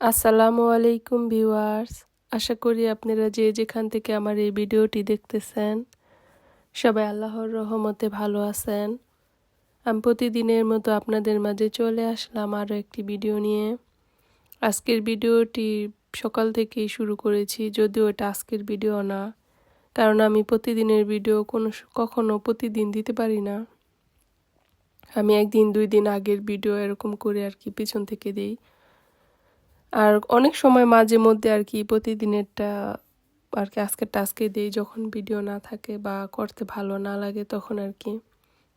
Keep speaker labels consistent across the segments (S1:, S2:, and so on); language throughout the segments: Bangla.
S1: আসসালামু আলাইকুম ভিউয়ার্স। আশা করি আপনারা যে যেখান থেকে আমার এই ভিডিওটি দেখতেছেন, সবাই আল্লাহর রহমতে ভালো আছেন। আমি প্রতিদিনের মতো আপনাদের মাঝে চলে আসলাম আরও একটি ভিডিও নিয়ে। আজকের ভিডিওটি সকাল থেকেই শুরু করেছি, যদিও এটা আজকের ভিডিও না, কারণ আমি প্রতিদিনের ভিডিও কোনো কখনো প্রতিদিন দিতে পারি না। আমি একদিন, দুই দিন আগের ভিডিও এরকম করে আর কি পিছন থেকে দিই। আর অনেক সময় মাঝে মধ্যে আর কি প্রতিদিনেরটা আর কি আজকেরটা টাস্কে দিই, যখন ভিডিও না থাকে বা করতে ভালো না লাগে তখন আর কি।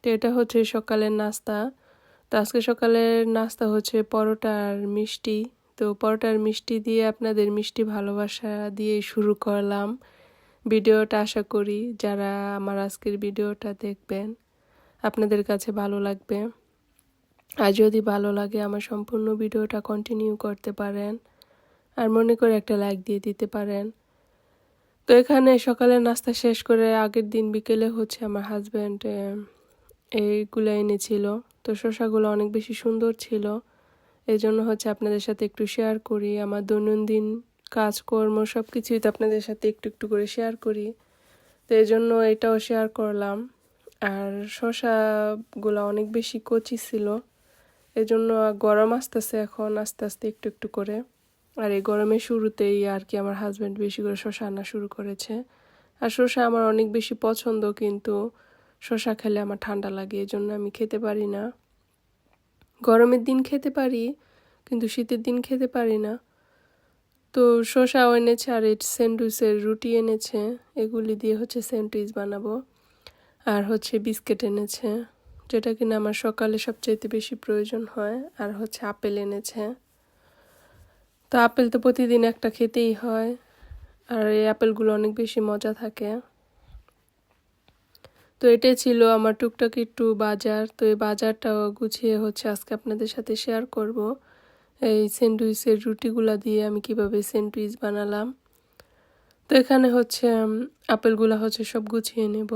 S1: তো এটা হচ্ছে সকালের নাস্তা। তো আজকে সকালের নাস্তা হচ্ছে পরোটা আর মিষ্টি। তো পরোটার মিষ্টি দিয়ে আপনাদের মিষ্টি ভালোবাসা দিয়ে শুরু করলাম। ভিডিওটা আশা করি যারা আমার আজকের ভিডিওটা দেখবেন, আপনাদের কাছে ভালো লাগবে। আর যদি ভালো লাগে আমার সম্পূর্ণ ভিডিওটা কন্টিনিউ করতে পারেন। আর মনে করে একটা লাইক দিয়ে দিতে পারেন। তো এখানে সকালে নাস্তা শেষ করে আগের দিন বিকেলে হচ্ছে আমার হাজব্যান্ড এইগুলো এনেছিল। তো শসাগুলো অনেক বেশি সুন্দর ছিল। এই জন্য হচ্ছে আপনাদের সাথে একটু শেয়ার করি। আমার দৈনন্দিন কাজকর্ম সব কিছুই তো আপনাদের সাথে একটু একটু করে শেয়ার করি। তো এই জন্য এটাও শেয়ার করলাম। আর শসাগুলো অনেক বেশি কচি ছিল। এই জন্য গরম আসতেছে এখন, আস্তে আস্তে একটু একটু করে। আর এই গরমের শুরুতেই আর কি আমার হাজব্যান্ড বেশি করে শশা আনা শুরু করেছে। আর শসা আমার অনেক বেশি পছন্দ, কিন্তু শশা খেলে আমার ঠান্ডা লাগে এই জন্য আমি খেতে পারি না। গরমের দিন খেতে পারি, কিন্তু শীতের দিন খেতে পারি না। তো শসাও এনেছে আর এই স্যান্ডউইচের রুটি এনেছে, এগুলি দিয়ে হচ্ছে স্যান্ডউইচ বানাবো। আর হচ্ছে বিস্কিট এনেছে। যেটা কিনা আমার সকালে সবচাইতে বেশি প্রয়োজন হয়, আর হচ্ছে আপেল এনেছে। তো আপেল তো প্রতিদিন একটা খেতেই হয়, আর এই আপেলগুলো অনেক বেশি মজা থাকে। তো এটাই ছিল আমার টুকটাক একটু বাজার। তো এই বাজারটা গুছিয়ে হচ্ছে আজকে আপনাদের সাথে শেয়ার করব। এই স্যান্ডউইচের রুটিগুলা দিয়ে আমি কীভাবে স্যান্ডউইচ বানালাম। তো এখানে হচ্ছে আপেলগুলা হচ্ছে সব গুছিয়ে নেব।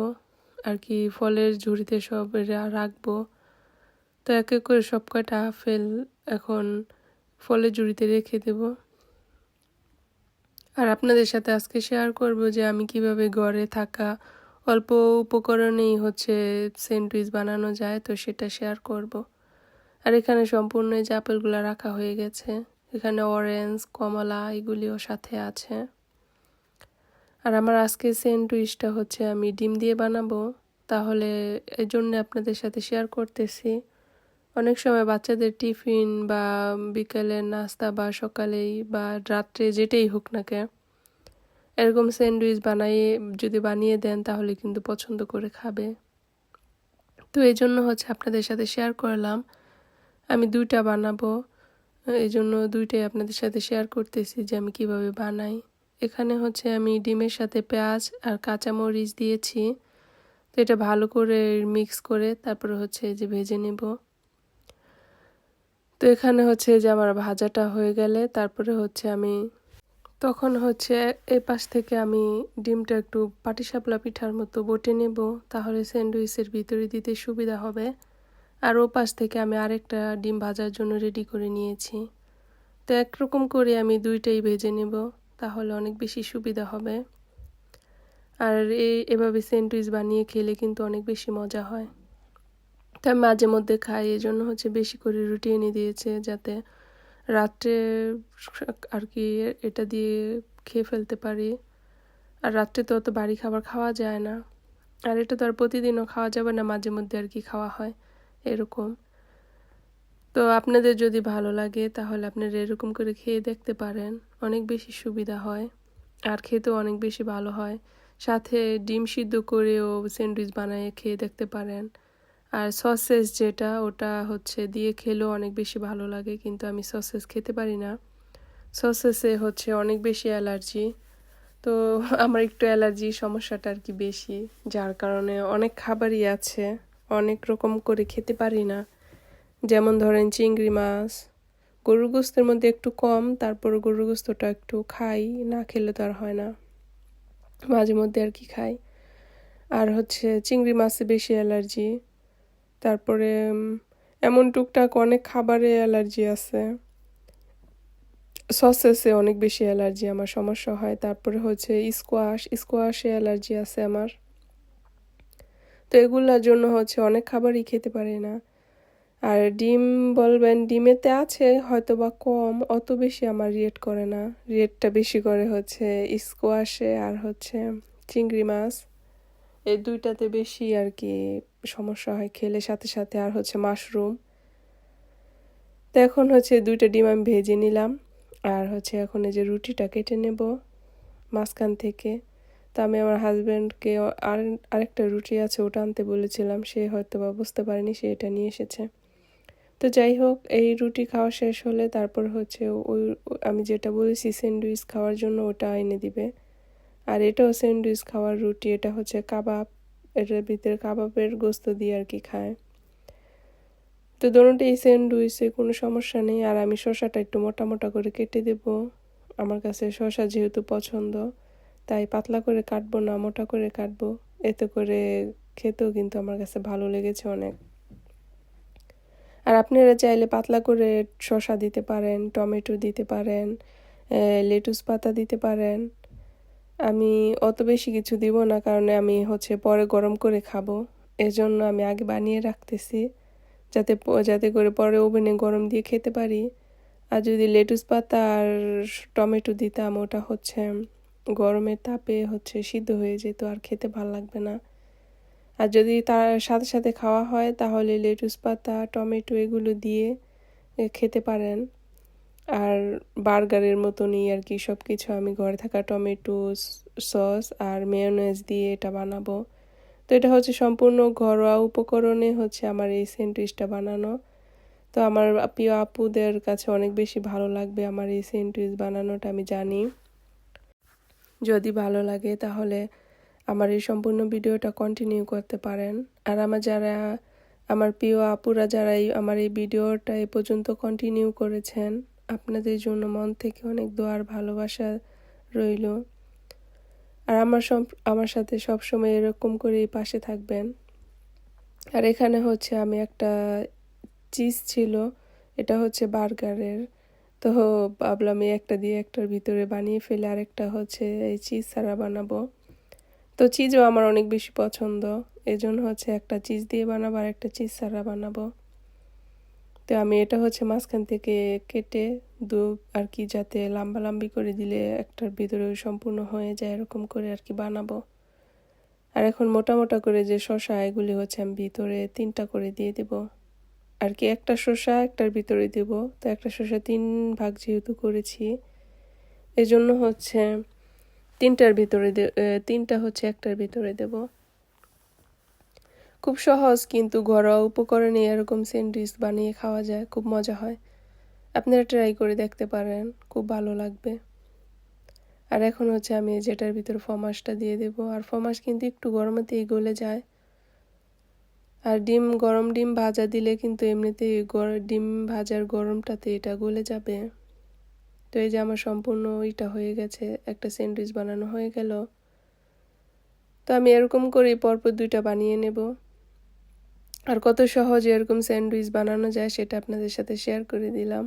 S1: আর কি ফলের ঝুড়িতে সব রাখব। তো এক এক করে সব কয়টা আপেল এখন ফলের ঝুড়িতে রেখে দেব। আর আপনাদের সাথে আজকে শেয়ার করব যে আমি কীভাবে ঘরে থাকা অল্প উপকরণেই হচ্ছে স্যান্ডউইচ বানানো যায়, তো সেটা শেয়ার করব। আর এখানে সম্পূর্ণ যে আপেলগুলো রাখা হয়ে গেছে। এখানে অরেঞ্জ কমলা এগুলিও সাথে আছে। আর আমার আজকে স্যান্ডউইচটা হচ্ছে আমি ডিম দিয়ে বানাবো। তাহলে এই জন্য আপনাদের সাথে শেয়ার করতেছি। অনেক সময় বাচ্চাদের টিফিন বা বিকালের নাস্তা বা সকালেই বা রাত্রে যেটাই হোক না কে এরকম স্যান্ডউইচ বানিয়ে, যদি বানিয়ে দেন তাহলে কিন্তু পছন্দ করে খাবে। তো এই জন্য হচ্ছে আপনাদের সাথে শেয়ার করলাম। আমি দুইটা বানাবো। এই জন্য দুইটাই আপনাদের সাথে শেয়ার করতেছি যে আমি কীভাবে বানাই। এখানে হচ্ছে আমি ডিমের সাথে পেঁয়াজ আর কাঁচামরিচ দিয়েছি। তো এটা ভালো করে মিক্স করে তারপরে হচ্ছে যে ভেজে নেব। তো এখানে হচ্ছে যে আমার ভাজাটা হয়ে গেলে তারপরে হচ্ছে আমি তখন হচ্ছে এই পাশ থেকে আমি ডিমটা একটু পাটিসাপলা পিঠার মতো বটে নেব। তাহলে স্যান্ডউইচের ভিতরে দিতে সুবিধা হবে। আর ও পাশ থেকে আমি আরেকটা ডিম ভাজার জন্য রেডি করে নিয়েছি। তো একরকম করে আমি দুইটাই ভেজে নেব। তাহলে অনেক বেশি সুবিধা হবে। আর এভাবে স্যান্ডউইচ বানিয়ে খেলে কিন্তু অনেক বেশি মজা হয়। তাই মাঝে মধ্যে খাই এই জন্য হচ্ছে বেশি করে রুটি এনে দিয়েছে যাতে রাত্রে আর কি এটা দিয়ে খেয়ে ফেলতে পারি। আর রাত্রে তো অত বাড়ি খাবার খাওয়া যায় না। আর এটা তো আর প্রতিদিনও খাওয়া যাবে না, মাঝে মধ্যে আর কি খাওয়া হয়, এরকম। তো আপনাদের যদি ভালো লাগে, তাহলে আপনারা এরকম করে খেয়ে দেখতে পারেন। অনেক বেশি সুবিধা হয়। আর খেতেও অনেক বেশি ভালো হয়। সাথে ডিম সিদ্ধ করেও স্যান্ডউইচ বানিয়ে খেয়ে দেখতে পারেন। আর সসেস যেটা, ওটা হচ্ছে দিয়ে খেলেও অনেক বেশি ভালো লাগে, কিন্তু আমি সসেস খেতে পারি না। সসেসে হচ্ছে অনেক বেশি অ্যালার্জি। তো আমার একটু অ্যালার্জি সমস্যাটা আর কি বেশি, যার কারণে অনেক খাবারই আছে। অনেক রকম করে খেতে পারি না। যেমন ধরেন চিংড়ি মাছ, গরুর গোস্তের মধ্যে একটু কম, তারপর গরুর গোস্তটা একটু খাই, না খেলে তো আর হয় না। মাঝে মধ্যে আর কি খাই। আর হচ্ছে চিংড়ি মাছে বেশি অ্যালার্জি। তারপরে এমন টুকটাক অনেক খাবারে অ্যালার্জি আছে। সসেসে অনেক বেশি অ্যালার্জি আমার সমস্যা হয়। তারপরে হচ্ছে স্কোয়াশ, স্কোয়াশে অ্যালার্জি আছে আমার। তো এগুলোর জন্য হচ্ছে অনেক খাবারই খেতে পারি না। আর ডিম বলবেন, ডিমেতে আছে হয়তো বা কম, অত বেশি আমার রিয়েট করে না। রিয়েটটা বেশি করে হচ্ছে স্কোয়াশে আর হচ্ছে চিংড়ি মাছ। এই দুইটাতে বেশি আর কি সমস্যা হয় খেলে, সাথে সাথে আর হচ্ছে মাশরুম। তো এখন হচ্ছে দুইটা ডিম আমি ভেজে নিলাম, আর হচ্ছে এখন এই যে রুটিটা কেটে নেব মাঝখান থেকে। তা আমি আমার হাজব্যান্ডকে আর আরেকটা রুটি আছে, ওটা আনতে বলেছিলাম, সে হয়তো বা বুঝতে পারেনি, সে এটা নিয়ে এসেছে। তো যাই হোক, এই রুটি খাওয়া শেষ হলে তারপর হচ্ছে ওই, আমি যেটা বলেছি স্যান্ডউইচ খাওয়ার জন্য ওটা এনে দিবে। আর এটাও স্যান্ডউইচ খাওয়ার রুটি, এটা হচ্ছে কাবাব, এটার ভিতরে কাবাবের গোস্ত দিয়ে আর কি খায়। তো এই স্যান্ডউইচে কোনো সমস্যা নেই, আর আমি শসাটা একটু মোটা মোটা করে কেটে দেব। আমার কাছে শসা যেহেতু পছন্দ, তাই পাতলা করে কাটবো না, মোটা করে কাটবো। এতে করে খেতেও কিন্তু আমার কাছে ভালো লেগেছে অনেক। আর আপনারা চাইলে পাতলা করে শসা দিতে পারেন, টমেটো দিতে পারেন লেটুস পাতা দিতে পারেন। আমি অত বেশি কিছু দিব না কারণ আমি হচ্ছে পরে গরম করে খাব। এজন্য আমি আগে বানিয়ে রাখতেছি যাতে যাতে করে পরে ওভেনে গরম দিয়ে খেতে পারি। আর যদি লেটুস পাতা আর টমেটো দিতাম, ওটা হচ্ছে গরমের তাপে হচ্ছে সিদ্ধ হয়ে যেত আর খেতে ভালো লাগবে না। আর যদি তার সাথে সাথে খাওয়া হয়, তাহলে লেটুস পাতা, টমেটো এগুলো দিয়ে খেতে পারেন। আর বার্গারের মতনই আর কি সব কিছু আমি ঘরে থাকা টমেটো সস আর মেয়নেজ দিয়ে এটা বানাবো। তো এটা হচ্ছে সম্পূর্ণ ঘরোয়া উপকরণে হচ্ছে আমার এই স্যান্ডউইচটা বানানো। তো আমার প্রিয় আপুদের কাছে অনেক বেশি ভালো লাগবে আমার এই স্যান্ডউইচ বানানোটা, আমি জানি। যদি ভালো লাগে তাহলে আমার এই সম্পূর্ণ ভিডিওটা কন্টিনিউ করতে পারেন। আর আমার যারা, আমার প্রিয় আপুরা যারা এই, আমার এই ভিডিওটা এ পর্যন্ত কন্টিনিউ করেছেন, আপনাদের জন্য মন থেকে অনেক দোয়ার ভালোবাসা রইল। আর আমার আমার সাথে সবসময় এরকম করেই পাশে থাকবেন। আর এখানে হচ্ছে আমি একটা চিজ ছিল, এটা হচ্ছে বার্গারের। তো ভাবলাম একটা দিয়ে একটার ভিতরে বানিয়ে ফেলে আর একটা হচ্ছে এই চিজ ছাড়া বানাবো। তো চিজও আমার অনেক বেশি পছন্দ। এজন্য হচ্ছে একটা চিজ দিয়ে বানাবো আর একটা চিজ ছাড়া বানাবো। তো আমি এটা হচ্ছে মাঝখান থেকে কেটে দু আর কি যাতে লাম্বা লাম্বি করে দিলে একটার ভিতরে সম্পূর্ণ হয়ে যায় এরকম করে আর কি বানাবো। আর এখন মোটা মোটা করে যে শশা এগুলি হচ্ছে আমি ভিতরে তিনটা করে দিয়ে দেব। আর কি একটা শসা একটার ভিতরে দেব। তো একটা শসা তিন ভাগ যেহেতু করেছি, এজন্য হচ্ছে তিনটার ভিতরে তিনটা হচ্ছে একটার ভিতরে দেব। খুব সহজ কিন্তু ঘরোয়া উপকরণে এরকম স্যান্ডউইচ বানিয়ে খাওয়া যায়, খুব মজা হয়। আপনারা ট্রাই করে দেখতে পারেন, খুব ভালো লাগবে। আর এখন হচ্ছে আমি যেটার ভিতরে ফমাসটা দিয়ে দেব। আর ফমাস কিন্তু একটু গরমেতেই গলে যায়। আর ডিম, গরম ডিম ভাজা দিলে কিন্তু এমনিতেই ডিম ভাজার গরমটাতে এটা গলে যাবে। তো এই যে আমার সম্পূর্ণ ওইটা হয়ে গেছে, একটা স্যান্ডউইচ বানানো হয়ে গেল। তো আমি এরকম করে পরপর দুইটা বানিয়ে নেব। আর কত সহজে এরকম স্যান্ডউইচ বানানো যায় সেটা আপনাদের সাথে শেয়ার করে দিলাম।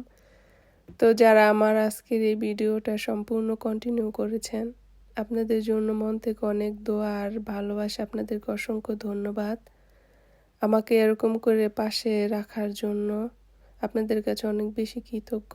S1: তো যারা আমার আজকের এই ভিডিওটা সম্পূর্ণ কন্টিনিউ করেছেন, আপনাদের জন্য মন থেকে অনেক দোয়া আর ভালোবাসা, আপনাদেরকে অসংখ্য ধন্যবাদ। আমাকে এরকম করে পাশে রাখার জন্য আপনাদের কাছে অনেক বেশি কৃতজ্ঞ।